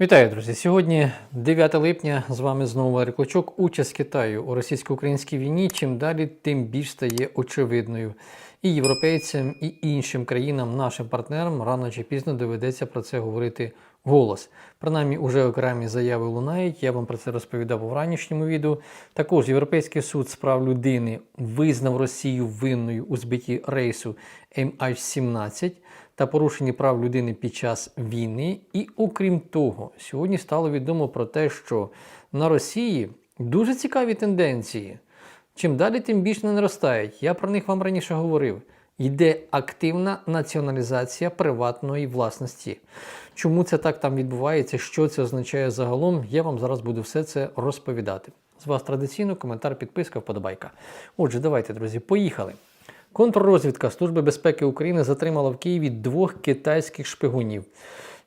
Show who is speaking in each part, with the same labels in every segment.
Speaker 1: Вітаю, друзі! Сьогодні 9 липня. З вами знову Валерій. Участь Китаю у російсько-українській війні чим далі, тим більш стає очевидною. І європейцям, і іншим країнам, нашим партнерам рано чи пізно доведеться про це говорити голос. Принаймні, уже окремі заяви лунають. Я вам про це розповідав у ранішньому відео. Також Європейський суд з прав людини визнав Росію винною у збитті рейсу MH17 та порушенні прав людини під час війни. І окрім того, сьогодні стало відомо про те, що на Росії дуже цікаві тенденції. Чим далі, тим більше не наростають. Я про них вам раніше говорив. Йде активна націоналізація приватної власності. Чому це так там відбувається? Що це означає загалом? Я вам зараз буду все це розповідати. З вас традиційно коментар, підписка, вподобайка. Отже, давайте, друзі, поїхали. Контррозвідка Служби безпеки України затримала в Києві двох китайських шпигунів.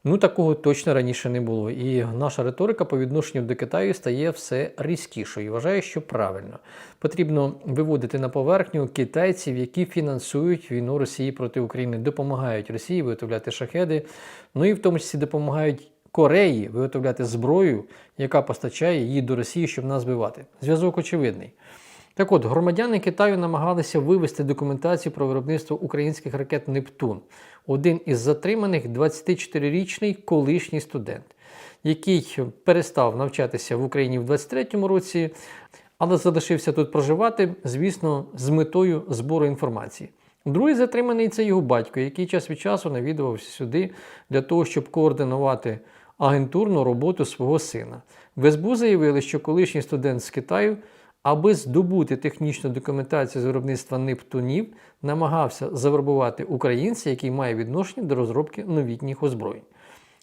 Speaker 1: Ну, такого точно раніше не було. І наша риторика по відношенню до Китаю стає все різкішою. Вважаю, що правильно. Потрібно виводити на поверхню китайців, які фінансують війну Росії проти України, допомагають Росії виготовляти шахеди, ну і в тому числі допомагають Кореї виготовляти зброю, яка постачає її до Росії, щоб нас збивати. Зв'язок очевидний. Так от, громадяни Китаю намагалися вивести документацію про виробництво українських ракет Нептун. Один із затриманих 24-річний колишній студент, який перестав навчатися в Україні в 23-му році, але залишився тут проживати, звісно, з метою збору інформації. Другий затриманий це його батько, який час від часу навідувався сюди для того, щоб координувати агентурну роботу свого сина. В СБУ заявили, що колишній студент з Китаю аби здобути технічну документацію з виробництва нептунів, намагався завербувати українця, який має відношення до розробки новітніх озброєнь.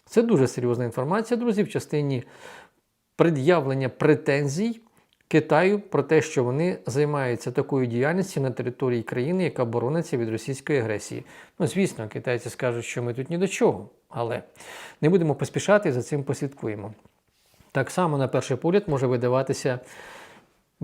Speaker 1: Це дуже серйозна інформація, друзі, в частині пред'явлення претензій Китаю про те, що вони займаються такою діяльністю на території країни, яка борониться від російської агресії. Ну, звісно, китайці скажуть, що ми тут ні до чого, але не будемо поспішати за цим послідкуємо. Так само, на перший погляд, може видаватися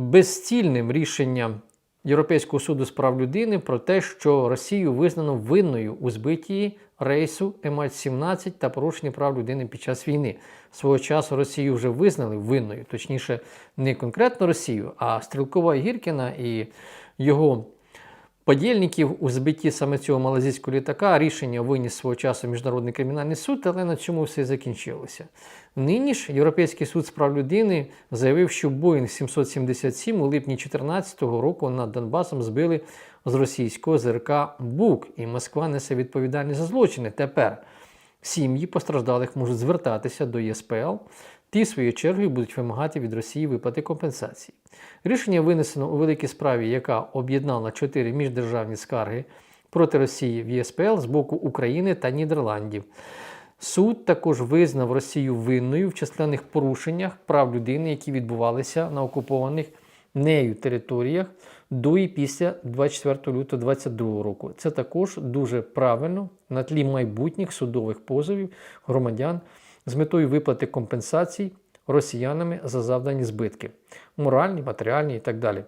Speaker 1: безцільним рішенням Європейського суду з прав людини про те, що Росію визнано винною у збитті рейсу МH17 та порушенні прав людини під час війни. Свого часу Росію вже визнали винною, точніше, не конкретно Росію, а Стрілкова Гіркіна і його подільників у збитті саме цього малазійського літака рішення виніс свого часу Міжнародний кримінальний суд, але на цьому все і закінчилося. Нині ж Європейський суд з прав людини заявив, що Боїнг 777 у липні 2014 року над Донбасом збили з російського ЗРК БУК, і Москва несе відповідальність за злочини. Тепер сім'ї постраждалих можуть звертатися до ЄСПЛ. Ті, своєю чергою, будуть вимагати від Росії виплати компенсації. Рішення винесено у великій справі, яка об'єднала чотири міждержавні скарги проти Росії в ЄСПЛ з боку України та Нідерландів. Суд також визнав Росію винною в численних порушеннях прав людини, які відбувалися на окупованих нею територіях до і після 24 лютого 2022 року. Це також дуже правильно на тлі майбутніх судових позовів громадян з метою виплати компенсацій росіянами за завдані збитки, моральні, матеріальні і так далі.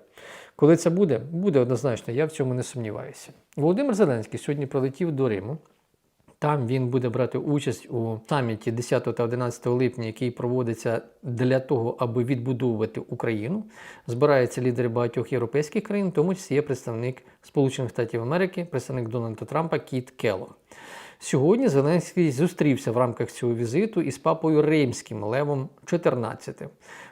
Speaker 1: Коли це буде, буде однозначно, я в цьому не сумніваюся. Володимир Зеленський сьогодні прилетів до Риму. Там він буде брати участь у саміті 10 та 11 липня, який проводиться для того, аби відбудовувати Україну. Збираються лідери багатьох європейських країн, тому числі є представник Сполучених Штатів Америки, представник Дональда Трампа Кіт Келло. Сьогодні Зеленський зустрівся в рамках цього візиту із папою Римським Левом XIV.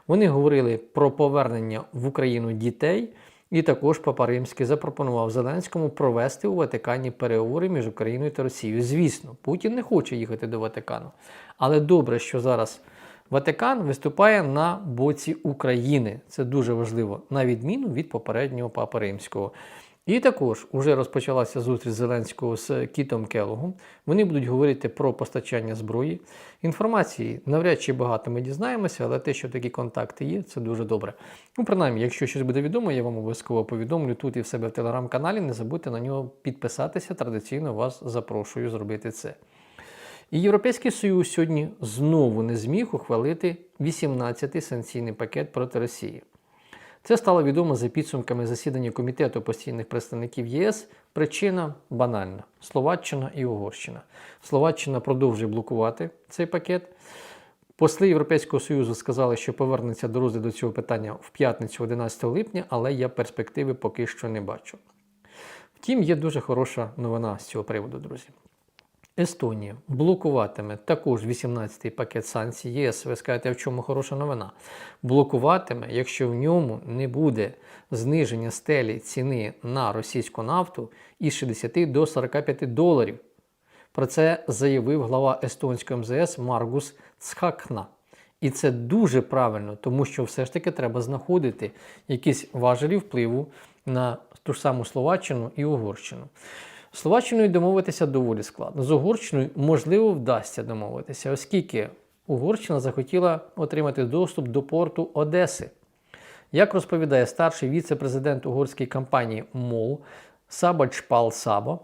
Speaker 1: Вони говорили про повернення в Україну дітей. І також Папа Римський запропонував Зеленському провести у Ватикані переговори між Україною та Росією. Звісно, Путін не хоче їхати до Ватикану. Але добре, що зараз Ватикан виступає на боці України. Це дуже важливо, на відміну від попереднього Папи Римського. І також вже розпочалася зустріч Зеленського з Кітом Келогом. Вони будуть говорити про постачання зброї. Інформації навряд чи багато ми дізнаємося, але те, що такі контакти є, це дуже добре. Ну, принаймні, якщо щось буде відомо, я вам обов'язково повідомлю тут і в себе в телеграм-каналі. Не забудьте на нього підписатися. Традиційно вас запрошую зробити це. І Європейський Союз сьогодні знову не зміг ухвалити 18-й санкційний пакет проти Росії. Це стало відомо за підсумками засідання Комітету постійних представників ЄС. Причина банальна: Словаччина і Угорщина. Словаччина продовжує блокувати цей пакет. Посли Європейського Союзу сказали, що повернуться до розгляду цього питання в п'ятницю 11 липня, але я перспективи поки що не бачу. Втім, є дуже хороша новина з цього приводу, друзі. Естонія блокуватиме також 18-й пакет санкцій ЄС. Ви скажете, в чому хороша новина? Блокуватиме, якщо в ньому не буде зниження стелі ціни на російську нафту із 60 до 45 доларів. Про це заявив глава естонського МЗС Маргус Цхакна. І це дуже правильно, тому що все ж таки треба знаходити якісь важелі впливу на ту ж саму Словаччину і Угорщину. Словаччиною домовитися доволі складно. З Угорщиною можливо вдасться домовитися, оскільки Угорщина захотіла отримати доступ до порту Одеси. Як розповідає старший віце-президент угорської компанії МОЛ Сабачпал Сабо,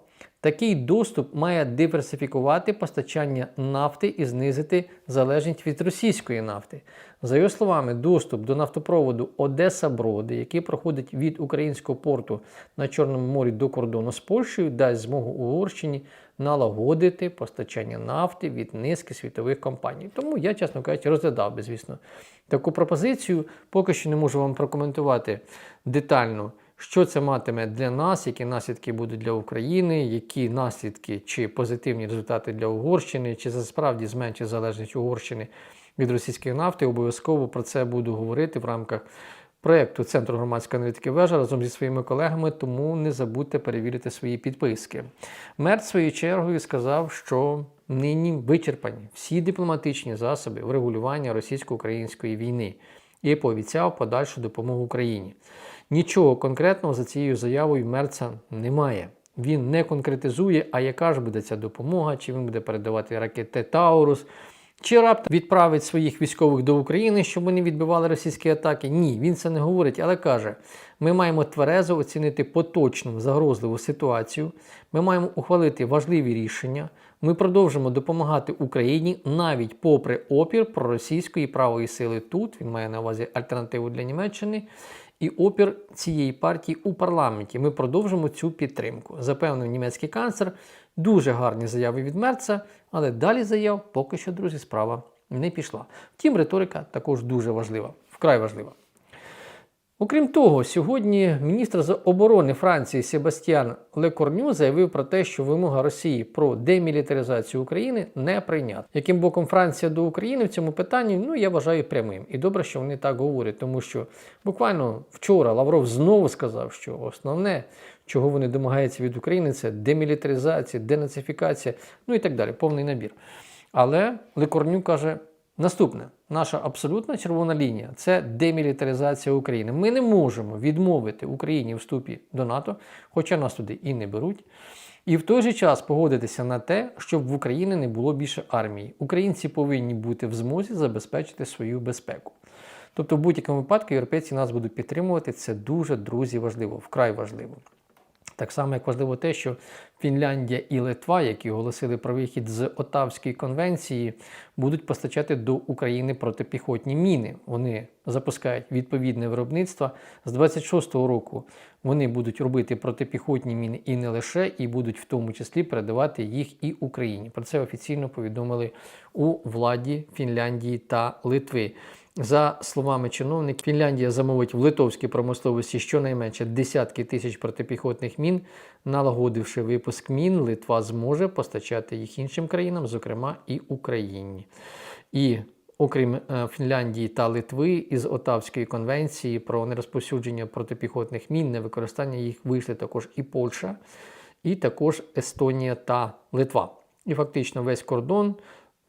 Speaker 1: такий доступ має диверсифікувати постачання нафти і знизити залежність від російської нафти. За його словами, доступ до нафтопроводу Одеса Броди, який проходить від українського порту на Чорному морі до кордону з Польщею, дасть змогу Угорщині налагодити постачання нафти від низки світових компаній. Тому я, чесно кажучи, розглядав би, звісно, таку пропозицію. Поки що не можу вам прокоментувати детально. Що це матиме для нас, які наслідки будуть для України, які наслідки чи позитивні результати для Угорщини, чи це справді зменшить залежність Угорщини від російської нафти? Обов'язково про це буду говорити в рамках проєкту Центру громадської аналітики вежа разом зі своїми колегами, тому не забудьте перевірити свої підписки. Мер своєю чергою сказав, що нині вичерпані всі дипломатичні засоби врегулювання російсько-української війни і пообіцяв подальшу допомогу Україні. Нічого конкретного за цією заявою Мерца немає. Він не конкретизує, а яка ж буде ця допомога, чи він буде передавати ракети Таурус, чи раптом відправить своїх військових до України, щоб вони відбивали російські атаки. Ні, він це не говорить, але каже: ми маємо тверезо оцінити поточну загрозливу ситуацію, ми маємо ухвалити важливі рішення. Ми продовжимо допомагати Україні навіть попри опір проросійської правої сили тут. Він має на увазі альтернативу для Німеччини і опір цієї партії у парламенті. Ми продовжимо цю підтримку. Запевнив німецький канцлер. Дуже гарні заяви від Мерца, але далі заяв поки що, друзі, справа не пішла. Втім, риторика також дуже важлива, вкрай важлива. Окрім того, сьогодні міністр з оборони Франції Себастьян Лекорню заявив про те, що вимога Росії про демілітаризацію України не прийнята. Яким боком Франція до України в цьому питанні, ну я вважаю прямим. І добре, що вони так говорять, тому що буквально вчора Лавров знову сказав, що основне, чого вони домагаються від України, це демілітаризація, денацифікація, ну і так далі, повний набір. Але Лекорню каже. Наступне, наша абсолютна червона лінія це демілітаризація України. Ми не можемо відмовити Україні в вступі до НАТО, хоча нас туди і не беруть. І в той же час погодитися на те, щоб в Україні не було більше армії. Українці повинні бути в змозі забезпечити свою безпеку. Тобто, в будь-якому випадку європейці нас будуть підтримувати. Це дуже, друзі, важливо, вкрай важливо. Так само, як важливо те, що Фінляндія і Литва, які оголосили про вихід з Отавської конвенції, будуть постачати до України протипіхотні міни. Вони запускають відповідне виробництво. З 26-го року вони будуть робити протипіхотні міни і не лише, і будуть в тому числі передавати їх і Україні. Про це офіційно повідомили у владі Фінляндії та Литви. За словами чиновників, Фінляндія замовить в литовській промисловості щонайменше десятки тисяч протипіхотних мін. Налагодивши випуск мін, Литва зможе постачати їх іншим країнам, зокрема і Україні. І окрім е, Фінляндії та Литви, із Отавської конвенції про нерозповсюдження протипіхотних мін, невикористання їх вийшли також і Польща, і також Естонія та Литва. І фактично весь кордон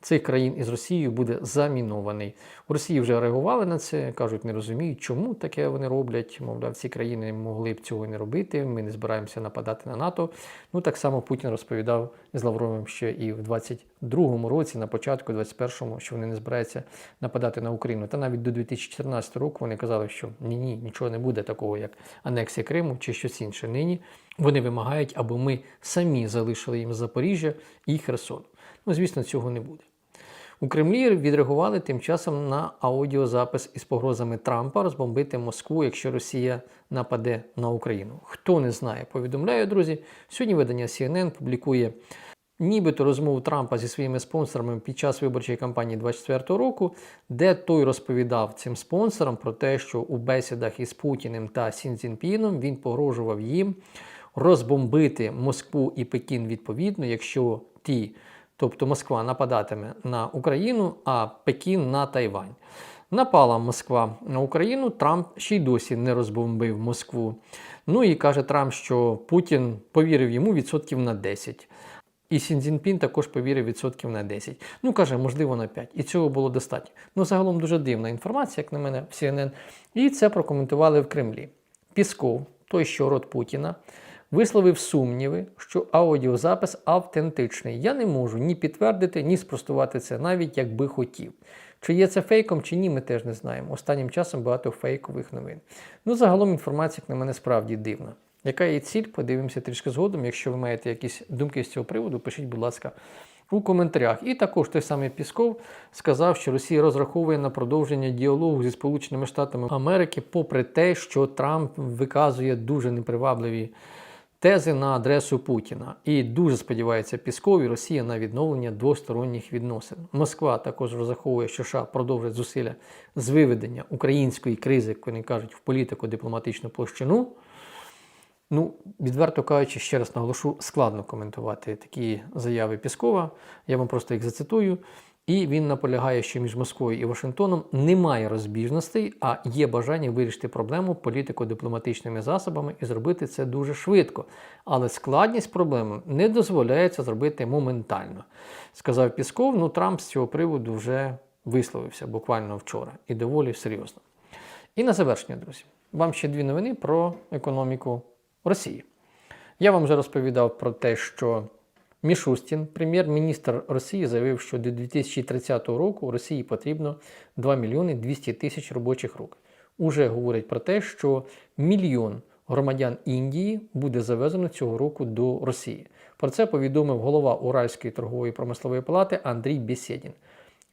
Speaker 1: цих країн із Росією буде замінований. У Росії вже реагували на це, кажуть, не розуміють, чому таке вони роблять. Мовляв, ці країни могли б цього не робити. Ми не збираємося нападати на НАТО. Ну так само Путін розповідав з Лавровим ще і в 22-му році, на початку 21-му, що вони не збираються нападати на Україну. Та навіть до 2014 року вони казали, що ні, ні, нічого не буде такого, як анексія Криму чи щось інше. Нині вони вимагають, аби ми самі залишили їм Запоріжжя і Херсон. Ну, звісно, цього не буде. У Кремлі відреагували тим часом на аудіозапис із погрозами Трампа розбомбити Москву, якщо Росія нападе на Україну. Хто не знає, повідомляю, друзі. Сьогодні видання CNN публікує нібито розмову Трампа зі своїми спонсорами під час виборчої кампанії 24 року, де той розповідав цим спонсорам про те, що у бесідах із Путіним та Сін Цзіньпіном він погрожував їм розбомбити Москву і Пекін відповідно, якщо ті, тобто Москва нападатиме на Україну, а Пекін на Тайвань. Напала Москва на Україну, Трамп ще й досі не розбомбив Москву. Ну і каже Трамп, що Путін повірив йому відсотків на 10. І Сін Цзіньпін також повірив відсотків на 10. Ну, каже, можливо, на 5. І цього було достатньо. Ну, загалом дуже дивна інформація, як на мене, в CNN. І це прокоментували в Кремлі. Пісков, той, що род Путіна, висловив сумніви, що аудіозапис автентичний. Я не можу ні підтвердити, ні спростувати це, навіть якби хотів. Чи є це фейком, чи ні, ми теж не знаємо. Останнім часом багато фейкових новин. Ну, загалом інформація, на мене, справді дивна. Яка є ціль? Подивимося трішки згодом. Якщо ви маєте якісь думки з цього приводу, пишіть, будь ласка, у коментарях. І також той самий Пісков сказав, що Росія розраховує на продовження діалогу зі Сполученими Штатами Америки, попри те, що Трамп виказує дуже непривабливі тези на адресу Путіна. І дуже сподівається Пісков і Росія на відновлення двосторонніх відносин. Москва також розраховує, що США продовжить зусилля з виведення української кризи, як вони кажуть, в політико-дипломатичну площину. Ну, відверто кажучи, ще раз наголошу, складно коментувати такі заяви Піскова. Я вам просто їх зацитую. І він наполягає, що між Москвою і Вашингтоном немає розбіжностей, а є бажання вирішити проблему політико-дипломатичними засобами і зробити це дуже швидко. Але складність проблеми не дозволяє це зробити моментально. Сказав Пісков, ну Трамп з цього приводу вже висловився буквально вчора і доволі серйозно. І на завершення, друзі, вам ще дві новини про економіку Росії. Я вам вже розповідав про те, що Мішустін, прем'єр-міністр Росії, заявив, що до 2030 року Росії потрібно 2 мільйони 200 тисяч робочих рук. Уже говорять про те, що мільйон громадян Індії буде завезено цього року до Росії. Про це повідомив голова Уральської торгової промислової палати Андрій Бєсєдін.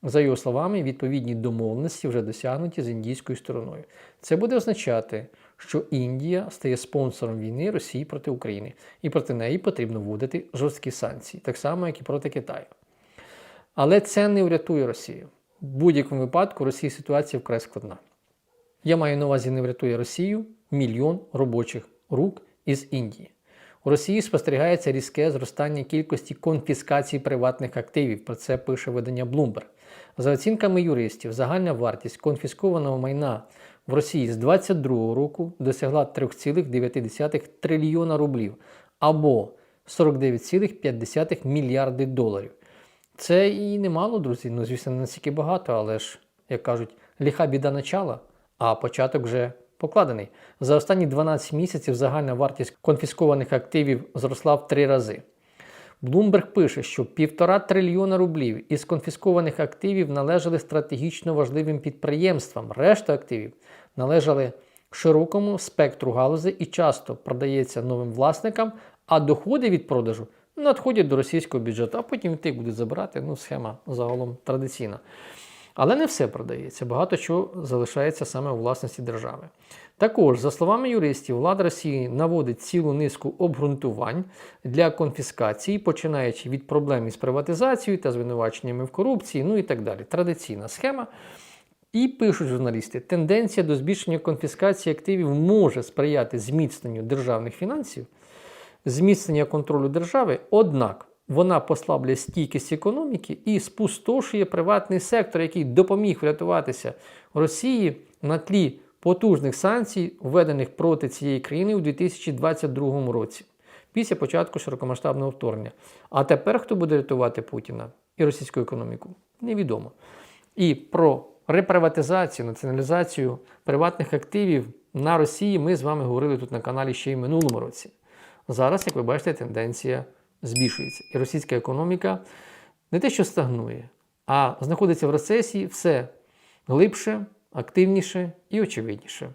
Speaker 1: За його словами, відповідні домовленості вже досягнуті з індійською стороною. Це буде означати, що Індія стає спонсором війни Росії проти України, і проти неї потрібно вводити жорсткі санкції, так само, як і проти Китаю. Але це не врятує Росію. В будь-якому випадку Росії ситуація вкрай складна. Я маю на увазі не врятує Росію мільйон робочих рук із Індії. У Росії спостерігається різке зростання кількості конфіскацій приватних активів. Про це пише видання Bloomberg. За оцінками юристів, загальна вартість конфіскованого майна в Росії з 2022 року досягла 3,9 трильйона рублів або 49,5 мільярди доларів. Це і немало, друзі. Ну, звісно, не настільки багато, але ж, як кажуть, ліха біда начала, а початок вже покладений. За останні 12 місяців загальна вартість конфіскованих активів зросла в три рази. Bloomberg пише, що півтора трильйона рублів із конфіскованих активів належали стратегічно важливим підприємствам. Решта активів належали широкому спектру галузей і часто продається новим власникам, а доходи від продажу надходять до російського бюджету, а потім тих будуть забирати. Ну, схема загалом традиційна. Але не все продається, багато чого залишається саме у власності держави. Також, за словами юристів, влада Росії наводить цілу низку обґрунтувань для конфіскації, починаючи від проблем із приватизацією та звинуваченнями в корупції, ну і так далі. Традиційна схема. І пишуть журналісти, тенденція до збільшення конфіскації активів може сприяти зміцненню державних фінансів, зміцнення контролю держави, однак вона послаблює стійкість економіки і спустошує приватний сектор, який допоміг врятуватися Росії на тлі потужних санкцій, введених проти цієї країни у 2022 році, після початку широкомасштабного вторгнення. А тепер хто буде рятувати Путіна і російську економіку? Невідомо. І про реприватизацію, націоналізацію приватних активів на Росії ми з вами говорили тут на каналі ще й минулому році. Зараз, як ви бачите, тенденція збільшується. І російська економіка не те, що стагнує, а знаходиться в рецесії все глибше, активніше і очевидніше.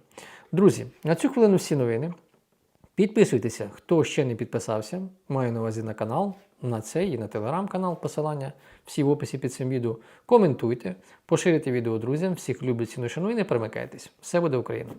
Speaker 1: Друзі, на цю хвилину всі новини. Підписуйтеся, хто ще не підписався. Маю на увазі на канал, на цей і на телеграм-канал посилання. Всі в описі під цим відео. Коментуйте, поширюйте відео друзям. Всіх люблю, ціну шаную і не перемикайтесь. Все буде Україна!